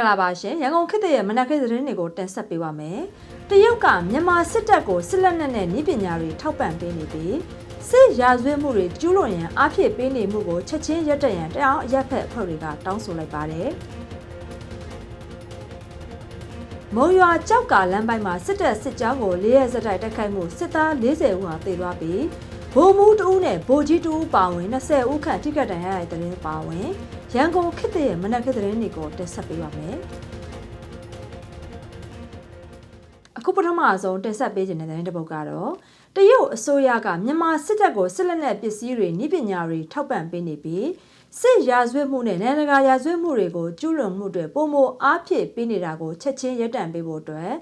္ဂလာပါရှင်ရန်ကုန်ခေတ်သစ်ရဲ့မနက်ခင်းသတင်းတွေကိုတင်ဆက်ပေးပါမယ်တရုတ်ကမြန်မာစစ်တပ်ကိုစစ်လက်နက်နဲ့နည်းပညာတွေထောက်ပံ့ပေးနေပြီးစစ်ရာဇဝတ်မှုတွေကျူးလွန်ရန်အားဖြည့်ပေးနေမှုကိုချက်ချင်းရပ်တန့်ရန်တရားအရက်ဖက်အဖွဲ့တွေကတောင်းဆိုလိုက်ပါတယ်မုံရွာကြောက်ကာလမ်းပိုင်းမှာစစ်တပ်စစ်ကြောင်းကို၄ရက်စက်တိုက်တိုက်ခိုက်မှုစစ်သား40ဦးဟာသေသွားပြီးဗိုလ်မှူးတဦးနဲ့ဗိုလ်ကြီးတဦးပါဝင်20ဦးခန့်ထိခိုက်ဒဏ်ရာရတဲ့တဲ့ပါဝင် ရန်ကုန်ခေတ်သစ်ရဲ့မနက်ခင်းသတင်းတွေကိုတင်ဆက်ပေးပါမယ်။အခုပထမဆုံးတင်ဆက်ပေးခြင်းတဲ့သတင်းတစ်ပုဒ်ကတော့တရုတ်အစိုးရကမြန်မာစစ်တပ်ကိုစစ်လက်နက်ပစ္စည်းတွေနှိပညာတွေထောက်ပံ့ပေးနေပြီးစစ်ရာဇဝတ်မှုနဲ့နိုင်ငံတကာရာဇဝတ်မှုတွေကိုကျူးလွန်မှုတွေပုံမအားဖြည့်ပေးနေတာကိုချက်ချင်းရပ်တန့်ပေးဖို့အတွက်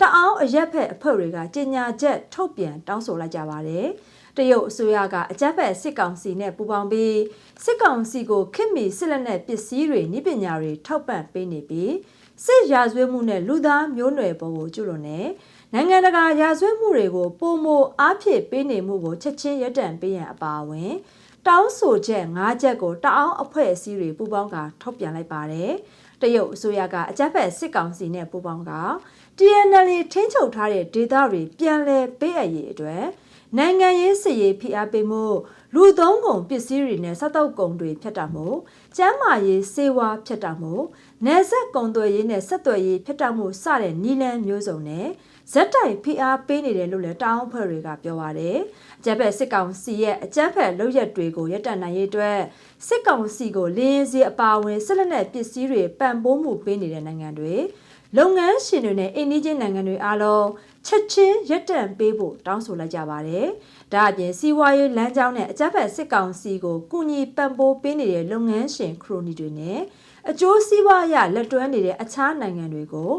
တအောင်းအရက်ဖက်အဖွဲ့တွေကကြေညာချက်ထုတ်ပြန်တောင်းဆိုလိုက်ကြပါတယ်။ တရုတ်အစိုးရကအကြမ်းဖက်စစ်ကောင်စီနဲ့ပူးပေါင်းပြီးစစ်ကောင်စီကိုခင်မီစစ်လက်နက်ပစ္စည်းတွေနှိပညာတွေထောက်ပံ့ပေးနေပြီးစစ်ရာဇဝတ်မှုနဲ့လူသားမျိုးနွယ်ပေါ်ကိုကျူးလွန်နေနိုင်ငံတကာရာဇဝတ်မှုတွေကိုပုံမအားဖြည့်ပေးနေမှုကိုချက်ချင်းရပ်တန့်ပေးရန်အပါအဝင်တောင်းဆိုချက်၅ချက်ကိုတအောင်အဖွဲ့အစည်းတွေပူးပေါင်းကထုတ်ပြန်လိုက်ပါတယ်။တရုတ်အစိုးရကအကြမ်းဖက်စစ်ကောင်စီနဲ့ပူးပေါင်းက TNL ထင်းချုပ်ထားတဲ့ဒေသတွေပြန်လည်ပေးအပ်ရေးအတွက် နိုင်ငံရေးစည်ရေးဖိအားပေးမှုလူသုံးကုန်ပစ္စည်းတွေနဲ့စက်တော့ကုန်တွေဖြတ်တာမှုကျန်းမာရေးစေဝါဖြတ်တာမှုနယ်စပ်ကုန်သွယ်ရေးနဲ့ဆက်သွယ်ရေးဖြတ်တာမှုစတဲ့နီလန်းမျိုးစုံနဲ့ဇက်တိုင်ဖိအားပေးနေတယ်လို့လည်းတောင်းအဖွဲ့တွေကပြောပါတယ်။အကြမ်းဖက်စစ်ကောင်စီရဲ့အကြမ်းဖက်လုပ်ရက်တွေကိုရပ်တန့်နိုင်ရေးအတွက်စစ်ကောင်စီကိုလင်းစီအပါအဝင်စစ်လက်နက်ပစ္စည်းတွေပံ့ပိုးမှုပေးနေတဲ့နိုင်ငံတွေ လုပ်ငန်းရှင်တွေနဲ့အိန္ဒိချင်းနိုင်ငံတွေအားလုံးချက်ချင်းရပ်တန့်ပေးဖို့တောင်းဆိုလိုက်ကြပါတယ်။ဒါအပြင်စီးပွားရေးလမ်းကြောင်းနဲ့အကြမ်းဖက်စစ်ကောင်စီကိုကုညီပံ့ပိုးပေးနေတဲ့လုပ်ငန်းရှင်ခရိုနီတွေနဲ့အကျိုးစီးပွားရလက်တွဲနေတဲ့အခြားနိုင်ငံတွေကို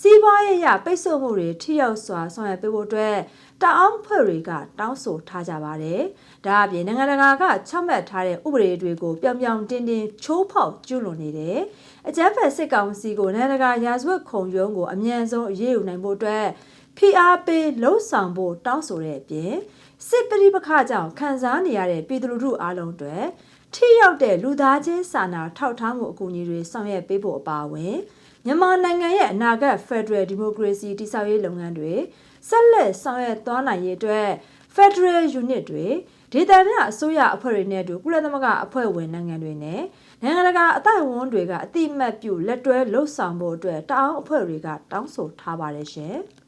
စီးပွားရေးရပိတ်ဆို့မှုတွေထိရောက်စွာဆောင်ရွက်ပေးဖို့အတွက်တအောင်းဖွဲ့တွေကတောင်းဆိုထားကြပါတယ်။ဒါအပြင်နိုင်ငံတကာကချမှတ်ထားတဲ့ဥပဒေတွေကိုပြောင်ပြောင်တင်းတင်းချိုးဖောက်ကျူးလွန်နေတယ်။အကြမ်းဖက်စစ်ကောင်စီကိုနိုင်ငံတကာရာဇဝတ်ခုံရုံးကိုအမြန်ဆုံးအရေးယူနိုင်ဖို့အတွက်ဖိအားပေးလှုံ့ဆော်ဖို့တောင်းဆိုတဲ့အပြင်စစ်ပဋိပက္ခကြောင့်ခံစားနေရတဲ့ပြည်သူလူထုအားလုံးတွေထိရောက်တဲ့လူသားချင်းစာနာထောက်ထားမှုအကူအညီတွေဆောင်ရွက်ပေးဖို့အပါအဝင် မြန်မာနိုင်ငံရဲ့အနာဂတ် Federal Democracy တည်ဆောက်ရေးလုပ်ငန်းတွေဆက်လက်ဆောင်ရွက်သွားနိုင်ရေးအတွက် Federal Unit တွေဒေသနာအစိုးရအဖွဲ့တွေနဲ့အတူကုလသမဂ္ဂအဖွဲ့ဝင်နိုင်ငံတွေနဲ့နိုင်ငံတကာအသိုက်အဝန်းတွေကအတိမတ်ပြုလက်တွဲလှုပ်ဆောင်ဖို့အတွက်တအောင်အဖွဲ့တွေကတောင်းဆိုထားပါတယ်ရှင်။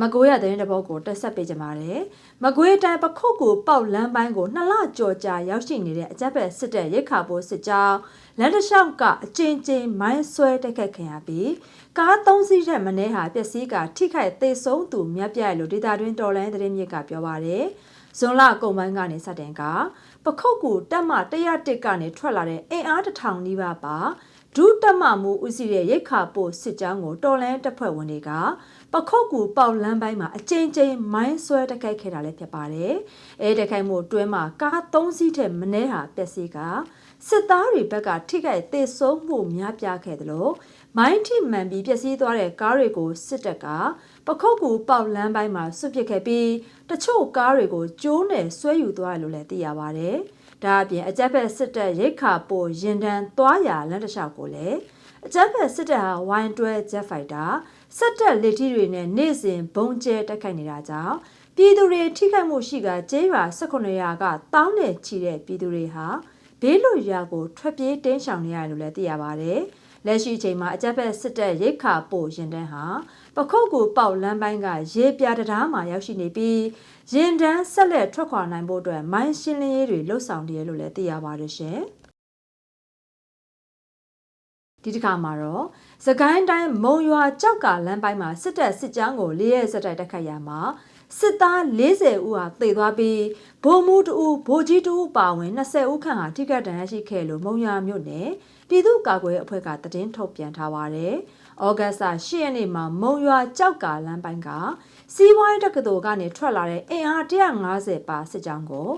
မကွေးရတဲ့တပုတ်ကိုတက်ဆက်ပေးကြပါတယ်။မကွေးတိုင်းပခုတ်ကိုပေါက်လမ်းပိုင်းကိုနှစ်လကြော်ကြာရောက်ရှိနေတဲ့အကြက်ဘက်စစ်တပ်ရိတ်ခါပိုးစစ်ကြောင်း လန်တလျှောက်ကအကျဉ်းချင်းမိုင်းဆွဲတိုက်ခတ်ခံရပြီးကားသုံးစီးတဲ့မနှဲဟာပျက်စီးကထိခိုက်သေဆုံးသူမြတ်ပြရလို့ဒေတာတွင်တော်လိုင်းသတင်းမြစ်ကပြောပါတယ်။ဇွန်လကုံပိုင်းကနေစတင်ကပခုတ်ကူတက်မ101ကနေထွက်လာတဲ့အင်အားတထောင်နီးပါးပါဒုတက်မမှုဦးစီးတဲ့ရိတ်ခါပို့စစ်ကြောင်းကိုတော်လန်းတပ်ဖွဲ့ဝင်တွေကပခုတ်ကူပေါက်လမ်းပိုင်းမှာအကြိမ်ကြိမ်မိုင်းဆွဲတိုက်ခိုက်ခဲ့တာလည်းဖြစ်ပါတယ်။အဲတိုက်ခိုက်မှုတွင်းမှာကား၃စီးထက်မနည်းဟာပျက်စီးက စစ်သားတွေဘက်ကထိခိုက်သေဆုံးမှုများပြားခဲ့တယ်လို့မိုင်းထိမှန်ပြီးပျက်စီးသွားတဲ့ကားတွေကိုစစ်တပ်ကပခုတ်ကူပေါက်လမ်းပိုင်းမှာဆွပစ်ခဲ့ပြီးတချို့ကားတွေကိုကျိုးနယ်ဆွဲယူသွားတယ်လို့လည်းသိရပါတယ်။ဒါအပြင်အကြက်ဖက်စစ်တပ်ရိတ်ခါပိုရင်တန်းသွားရလမ်းတစ်လျှောက်ကိုလည်းအကြက်ဖက်စစ်တပ်ဟာ Y12 Jet Fighter စက်တက်လက်ထီတွေနဲ့နေ့စဉ်ဘုံကျဲတက်ခိုက်နေတာကြောင့်ပြည်သူတွေထိခိုက်မှုရှိကကျေးရွာ18ရာကတောင်းနဲ့ချီတဲ့ပြည်သူတွေဟာ ဘေးလွတ်ရာကိုထွက်ပြေးတင်းရှောင်နေရတယ်လို့လည်းသိရပါဗျ။လက်ရှိချိန်မှာအကြက်ဖက်စစ်တပ်ရိတ်ခါပို့ရင်တန်းဟာပခုတ်ကူပေါက်လမ်းပိုင်းကရေပြတရားမှာရောက်ရှိနေပြီးရင်တန်းဆက်လက်ထွက်ခွာနိုင်ဖို့အတွက်မိုင်းရှင်းလင်းရေးတွေလှုပ်ဆောင်နေရလို့လည်းသိရပါတယ်ရှင်။ဒီတစ်ခါမှာတော့စကိုင်းတိုင်းမုံရွာကြောက်ကလမ်းပိုင်းမှာစစ်တပ်စစ်ကြောင်းကိုလေးရဲစက်တိုက်တက်ခတ်ရမှာ စစ်သား40ဦးဟာသေသွားပြီးဗိုလ်မှူးတဦးဗိုလ်ကြီးတဦးပါဝင်20ဦးခန့်ဟာထိခိုက်ဒဏ်ရာရှိခဲ့လို့မုံရွာမြို့နယ်ပြည်သူ့ကာကွယ်အဖွဲ့ကတည်င်းထုတ်ပြန်ထားပါတယ်။ဩဂတ်စ်10ရက်နေ့မှာမုံရွာကြောက်ကလမ်းပိုင်းကစီးပွားရေးတက္ကသိုလ်ကနေထွက်လာတဲ့အင်အား150ပါစစ်ကြောင်းကို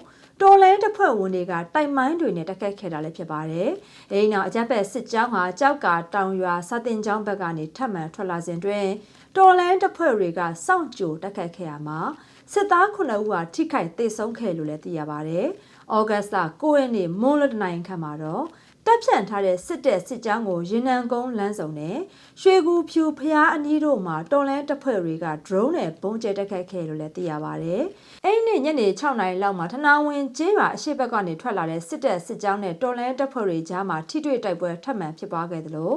တော်လဲတပ်ဖွဲ့ဝင်တွေကတိုက်မိုင်းတွေနဲ့တက်ခတ်ခဲ့တာလည်းဖြစ်ပါတယ်။အဲဒီနောက်အကြမ်းဖက်စစ်ကြောင်းဟာကြောက်ကတောင်ရွာစတင်ကျောင်းဘက်ကနေထပ်မံထွက်လာစဉ်တွင် တော်လန်တပ်ဖွဲ့တွေကစောင့်ကြိုတက်ခတ်ခဲ့ရမှာစစ်သား9ဦးဟာထိခိုက်သေဆုံးခဲ့လို့လည်းသိရပါတယ်။ဩဂတ်စ်လ9ရက်နေ့မွန်းလွတ်နိုင်ခန့်မှာတော့တပ်ဖြန့်ထားတဲ့စစ်တပ်စစ်ကြောင်းကိုရင်နံကုန်းလမ်းစုံနဲ့ရွှေကူဖြူဖျားအနီးတို့မှာတော်လန်တပ်ဖွဲ့တွေက drone နဲ့ပုံကျဲတက်ခတ်ခဲ့လို့လည်းသိရပါတယ်။အဲ့ဒီနေ့ညနေ6နာရီလောက်မှာထနာဝင်ကျေးရွာအရှိတ်ဘက်ကနေထွက်လာတဲ့စစ်တပ်စစ်ကြောင်းနဲ့တော်လန်တပ်ဖွဲ့တွေကြားမှာထိတွေ့တိုက်ပွဲထပ်မံဖြစ်ပွားခဲ့သလို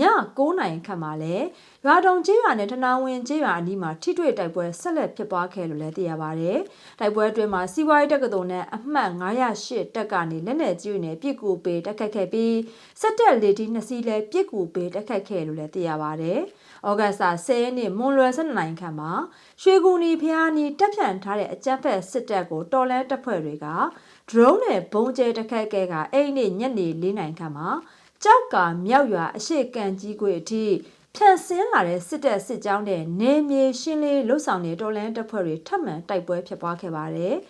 ည9နာရီခန့်မှာလည်းရွာတုံကျေးရွာနဲ့ထနာဝင်ကျေးရွာအနီးမှာထိတွေ့တိုက်ပွဲဆက်လက်ဖြစ်ပွားခဲ့လို့လည်းသိရပါတယ်။တိုက်ပွဲအတွင်းမှာစီးပွားရေးတက္ကသိုလ်နဲ့အမှတ်908တက်ကနေလက်နက်ကြီးတွေနဲ့ပြစ်ကူပေးတက်ခတ်ခဲ့ပြီးစစ်တပ်လေတီနှစ်စီးလည်းပြစ်ကူပေးတက်ခတ်ခဲ့လို့လည်းသိရပါတယ်။ဩဂတ်စ်10ရက်နေ့မွန်လွယ်12နိုင်ခန့်မှာရွှေကူနီဖျားနီတက်ဖြန့်ထားတဲ့အကြမ်းဖက်စစ်တပ်ကိုတော်လန်တပ်ဖွဲ့တွေက drone နဲ့ဘုံကျဲတက်ခတ်ခဲ့ကအဲ့ဒီနေ့ညနေ4နိုင်ခန့်မှာ ကြောက်ကမြောက်ရွာအရှိကန်ကြီးကွေအထိဖြန့်စင်းလာတဲ့စစ်တပ်စစ်ကြောင်းတဲ့နေမြေရှင်းလေးလှုပ်ဆောင်တဲ့တော်လန်တပ်ဖွဲ့တွေထပ်မံတိုက်ပွဲဖြစ်ပွားခဲ့ပါတယ်။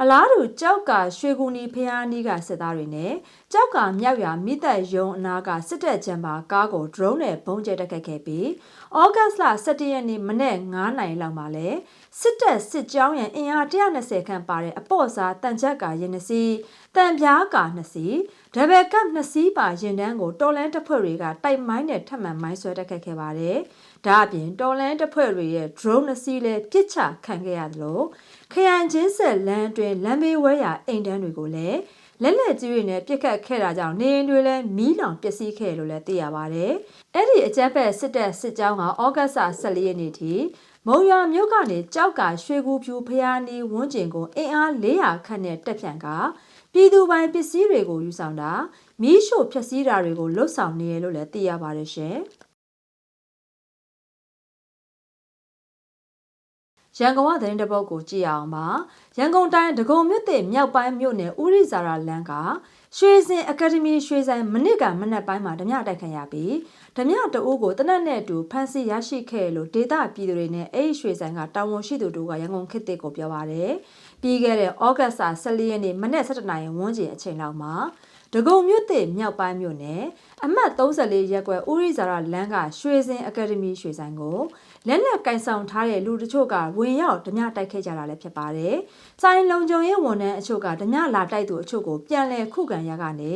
အလားတူကြောက်ကရွှေကူနီဖျားနီးကစစ်သားတွေနဲ့ကြောက်ကမြောက်ရွာမိသက်ယုံအနာကစစ်တပ်ချံပါကားကို drone နဲ့ဘုံကျဲတက်ခတ်ခဲ့ပြီးဩဂတ်စ်လ17ရက်နေ့မနေ့9နိုင်လောက်မှာလဲစစ်တပ်စစ်ကြောင်းရဲ့အင်အား120ခန့်ပါတဲ့အပေါ့စားတန်ချက်ကရင်နှစီတန်ပြားကာ2စီဒဘယ်ကပ်2စီပါရင်တန်းကိုတော်လန်တပ်ဖွဲ့တွေကတိုက်မိုင်းနဲ့ထပ်မံမိုင်းဆွဲတက်ခတ်ခဲ့ပါတယ်။ ဒါအပြင်တော်လန်တပ်ဖွဲ့တွေရဲ့ drone 2စီလည်းပစ်ချခံခဲ့ရတယ်လို့ခရိုင်ချင်းဆက်လမ်းတွင်လမ်းဘေးဝဲရာအိမ်တန်းတွေကိုလည်းလက်လက်ကြီးတွေနဲ့ပြစ်ခတ်ခဲ့တာကြောင့်နေအိမ်တွေလည်းမီးလောင်ပျက်စီးခဲ့လို့လည်းသိရပါဗျ။အဲ့ဒီအကြမ်းဖက်စစ်တပ်စစ်ကြောင်းကဩဂတ်စ်14ရက်နေ့ထိမုံရွာမြို့ကနေကြောက်ကရွှေကူဖြူဖျားနီးဝန်းကျင်ကိုအင်အား400ခန့်နဲ့တက်ဖြန့်ကပြည်သူပိုင်ပစ္စည်းတွေကိုယူဆောင်တာမီးရှို့ဖျက်ဆီးတာတွေကိုလှုပ်ဆောင်နေရလို့လည်းသိရပါတယ်ရှင်။ ရန်ကုန်ကသတင်းတပုတ်ကိုကြည့်အောင်ပါရန်ကုန်တိုင်းဒဂုံမြို့တဲ့မြောက်ပိုင်းမြို့နယ်ဦးရိဇာရလန်းကရွှေစင်အကယ်ဒမီရွှေဆိုင်မနစ်ကမနက်ပိုင်းမှာဓမြတိုက်ခံရပြီးဓမြတအိုးကိုတနက်နဲ့အတူဖမ်းဆီးရရှိခဲ့လို့ဒေတာပြည်သူတွေနဲ့အဲ့ဒီရွှေဆိုင်ကတာဝန်ရှိသူတို့ကရန်ကုန်ခေတ်သစ်ကိုပြောပါတယ်ပြီးခဲ့တဲ့ဩဂတ်စ်14ရက်နေ့မနက်7:00နာရီဝန်းကျင်အချိန်လောက်မှာဒဂုံမြို့တဲ့မြောက်ပိုင်းမြို့နယ်အမှတ်34ရပ်ကွက်ဦးရိဇာရလန်းကရွှေစင်အကယ်ဒမီရွှေဆိုင်ကို လက်လက်ကင်ဆောင်ထားတဲ့လူတချို့ကဝင်ရောက်ဓမြတိုက်ခဲ့ကြတာလည်းဖြစ်ပါတယ်။စိုင်းလုံခြုံရေးဝန်ထမ်းအချို့ကဓမြလာတိုက်သူအချို့ကိုပြန်လည်ခုခံရကနေ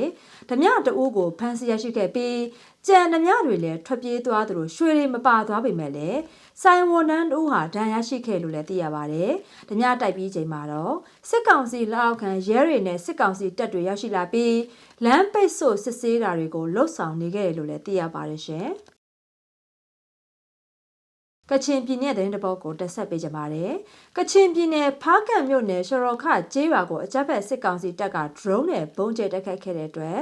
ဓမြတအူးကိုဖမ်းဆီးရရှိခဲ့ပြီးကြံဓမြတွေလည်းထွက်ပြေးသွားသလိုရွှေတွေမပါသွားပေမဲ့လည်းစိုင်းဝန်ထမ်းတို့ဟာဒဏ်ရာရှိခဲ့လို့လည်းသိရပါတယ်။ဓမြတိုက်ပြီးချိန်မှာတော့စစ်ကောင်စီလက်အောက်ခံရဲတွေနဲ့စစ်ကောင်စီတပ်တွေရောက်ရှိလာပြီးလမ်းပိတ်ဆို့စစ်ဆေးတာတွေကိုလှုပ်ဆောင်နေခဲ့တယ်လို့လည်းသိရပါတယ်ရှင်။ ကချင်ပြည်နယ်သတင်းတပုတ်ကိုတက်ဆက်ပေးကြပါတယ်။ကချင်ပြည်နယ်ဖားကန့်မြို့နယ်ရှရော်ခကျေးရွာကိုအကြမ်းဖက်စစ်ကောင်စီတပ်က drone နဲ့ပုံကျဲတိုက်ခိုက်ခဲ့တဲ့အတွက်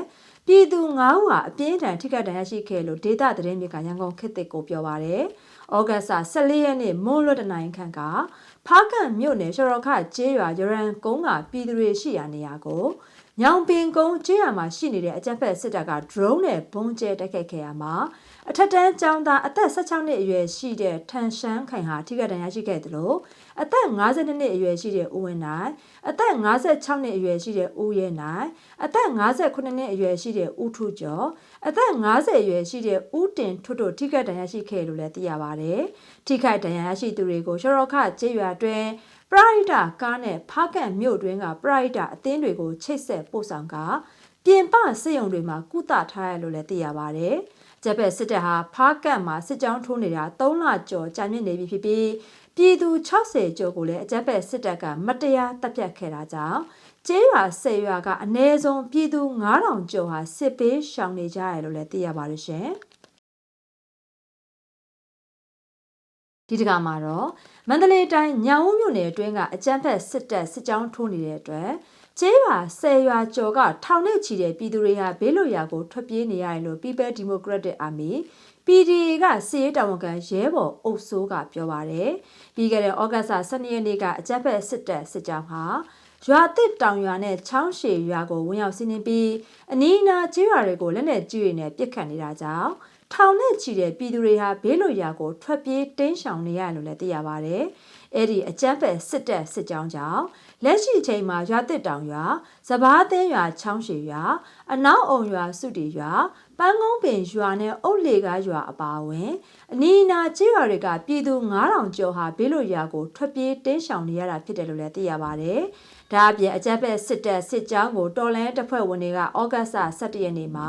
ပြည်သူ9ဦးဟာအပြင်းထန်ထိခိုက်ဒဏ်ရာရှိခဲ့လို့ဒေသသတင်းမြေကရန်ကုန်ခေတ်သစ်ကိုပြောပါရယ်။ဩဂတ်စ်14ရက်နေ့မွန်းလွတ်တနိုင်ခန့်ကဖားကန့်မြို့နယ်ရှရော်ခကျေးရွာရရန်ကုန်းကပြည်သူတွေရှိရာနေရာကို ညောင်ပင်ကုန်းကျေးရွာမှာရှိနေတဲ့အကြမ်းဖက်စစ်တပ်က drone နဲ့ပုံကျဲတိုက်ခိုက်ခဲ့ရမှာအထက်တန်းကျောင်းသားအသက်16နှစ်အရွယ်ရှိတဲ့ထန်ရှမ်းခိုင်ဟာထိခိုက်ဒဏ်ရာရှိခဲ့တယ်လို့အသက်52နှစ်အရွယ်ရှိတဲ့ဦးဝင်းနိုင်အသက်56နှစ်အရွယ်ရှိတဲ့ဦးရဲနိုင်အသက်58နှစ်အရွယ်ရှိတဲ့ဦးထူကျော်အသက်50အရွယ်ရှိတဲ့ဦးတင်ထွတ်တို့ထိခိုက်ဒဏ်ရာရှိခဲ့လို့လည်းသိရပါတယ်ထိခိုက်ဒဏ်ရာရှိသူတွေကိုရှော်ရခကျေးရွာတွင် ပရိုက်တာကားနဲ့ဖားကန့်မြို့တွင်းကပရိုက်တာအသင်းတွေကိုချိတ်ဆက်ပို့ဆောင်ကပြင်ပစစ်ရုံတွေမှာကုသထားရလို့လည်းသိရပါတယ်။ဂျပက်စစ်တပ်ဟာဖားကတ်မှာစစ်ကြောင်းထိုးနေတာ3လကျော်ကြာမြင့်နေပြီဖြစ်ပြီးပြည်သူ60ကျော်ကိုလည်းအကြက်ပက်စစ်တပ်ကမတရားတပ်ဖြတ်ခဲ့တာကြောင့်ကျေးရွာဆယ်ရွာကအနည်းဆုံးပြည်သူ9000ကျော်ဟာစစ်ပေးရှောင်နေကြရတယ်လို့လည်းသိရပါတယ်ရှင် ဒီတကမှာတော့မန္တလေးတိုင်းညောင်ဦးမြို့နယ်အတွင်းကအကြမ်းဖက်စစ်တပ်စစ်ကြောင်းထိုးနေတဲ့အတွက်ကျေးရွာဆယ်ရွာကျော်ကထောင်နဲ့ချီတဲ့ပြည်သူတွေဟာဘေးလွတ်ရာကိုထွက်ပြေးနေရတယ်လို့ People Democratic Army PDA ကစီရေးတာဝန်ခံရဲဘော်အုပ်စိုးကပြောပါတယ်။ပြီးခဲ့တဲ့ဩဂတ်စ်12ရက်နေ့ကအကြမ်းဖက်စစ်တပ်စစ်ကြောင်းဟာရွာတစ်တောင်ရွာနဲ့ချောင်းရှည်ရွာကိုဝင်ရောက်စီးနင်းပြီးအနီးအနားကျေးရွာတွေကိုလက်နက်ကြီးတွေနဲ့ပစ်ခတ်နေတာကြောင့် ထောင်နဲ့ချီတဲ့ပြည်သူတွေဟာဘေးလွတ်ရာကိုထွက်ပြေးတင်းရှောင်နေရတယ်လို့လည်းသိရပါတယ်။အဲ့ဒီအကြမ်းဖက်စစ်တပ်စစ်ကြောင်းကြောင့်လက်ရှိချိန်မှာရွာတစ်တောင်ရွာ၊စပားသင်းရွာချောင်းရှည်ရွာ၊အနောက်အုံရွာစုတီရွာ၊ဖပန်းကုန်းပင်ရွာနဲ့အုတ်လေကားရွာအပါအဝင်အနီးအနားကျေးရွာတွေကပြည်သူ9000ကျော်ဟာဘေးလွတ်ရာကိုထွက်ပြေးတင်းရှောင်နေရတာဖြစ်တယ်လို့လည်းသိရပါတယ်။ဒါအပြင်အကြက်ဘက်စစ်တပ်စစ်ကြောင်းကိုတော်လန်တပ်ဖွဲ့ဝင်တွေကဩဂတ်စ်17ရက်နေ့မှာ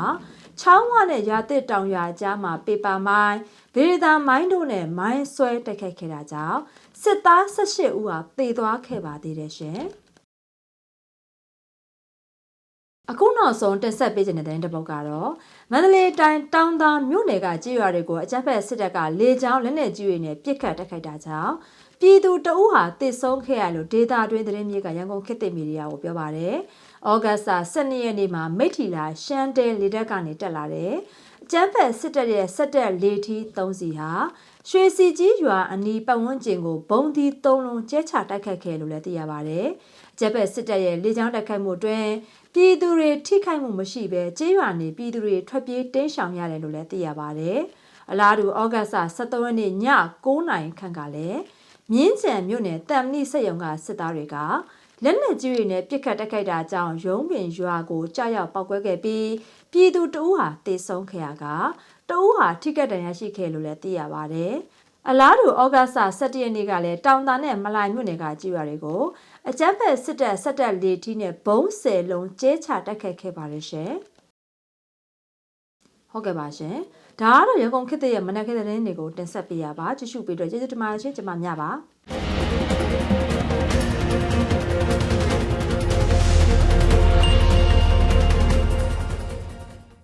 ချောင်းဝနဲ့ရာသစ်တောင်ရွာကြားမှာပေပါမိုင်းဗေဒတာမိုင်းတို့နဲ့မိုင်းဆွဲတိုက်ခိုက်ခဲ့တာကြောင့်စစ်သား18ဦးဟာသေသွားခဲ့ပါသေးတယ်ရှင်။အခုနောက်ဆုံးတင်ဆက်ပေးခြင်းတဲ့တဲ့တစ်ပုဒ်ကတော့မန္တလေးတိုင်းတောင်သာမြို့နယ်ကကြေးရွာတွေကိုအကြမ်းဖက်စစ်တပ်ကလေကြောင်းလက်နက်ကြီးတွေနဲ့ပစ်ခတ်တိုက်ခိုက်တာကြောင့် ပြည်သူတအုပ်ဟာတစ်ဆုံးခဲ့ရလို့ဒေတာတွင်းသတင်းမြေကရန်ကုန်ခေတ်သစ်မီဒီယာကိုပြောပါတယ်။ဩဂတ်စ်12ရက်နေ့မှာမိထီလာရှမ်းတဲလေတပ်ကနေတက်လာတယ်။အကြမ်းဖက်စစ်တပ်ရဲ့စက်တက်လေထီး3စီဟာရွှေစီကြီးရွာအနီးပတ်ဝန်းကျင်ကိုဘုံဒီ3လုံးကျဲချတိုက်ခတ်ခဲ့လို့လည်းသိရပါတယ်။ကျက်ပက်စစ်တပ်ရဲ့လေကြောင်းတိုက်ခိုက်မှုအတွင်းပြည်သူတွေထိခိုက်မှုမရှိဘဲကျေးရွာနေပြည်သူတွေထွက်ပြေးတင်းရှောင်ရတယ်လို့လည်းသိရပါတယ်။အလားတူဩဂတ်စ်23ရက်နေ့ည9:00နာရီခန့်ကလည်း မြင်းကျန်မြို့နယ်တမ်မဏိစက်ရုံကစစ်သားတွေကလက်နက်ကြီးတွေနဲ့ပစ်ခတ်တိုက်ခိုက်တာကြောင့်ရုံးပင်ရွာကိုကြားရောက်ပောက်ကွဲခဲ့ပြီးပြည်သူတအူးဟာတေဆုံးခဲ့ရကတအူးဟာထိကက်တန်ရရှိခဲ့လို့လည်းသိရပါတယ်။အလားတူဩဂတ်စ်17ရက်နေ့ကလည်းတောင်တာနဲ့မလိုင်မြို့နယ်ကကြေးရွာတွေကိုအကြမ်းဖက်စစ်တပ်ဆက်တက်လေထီးနဲ့ဘုံဆယ်လုံးကျဲချတိုက်ခတ်ခဲ့ပါတယ်ရှင်။ဟုတ်ကဲ့ပါရှင်။ ဒါကတော့ရန်ကုန်ခေတ်သစ်ရဲ့မနက်ခင်းသတင်းတွေကိုတင်ဆက်ပေးရပါကြည့်ရှုပေးတော့ကျေးဇူးတင်ပါတယ်ရှင်ကျွန်မညပါ။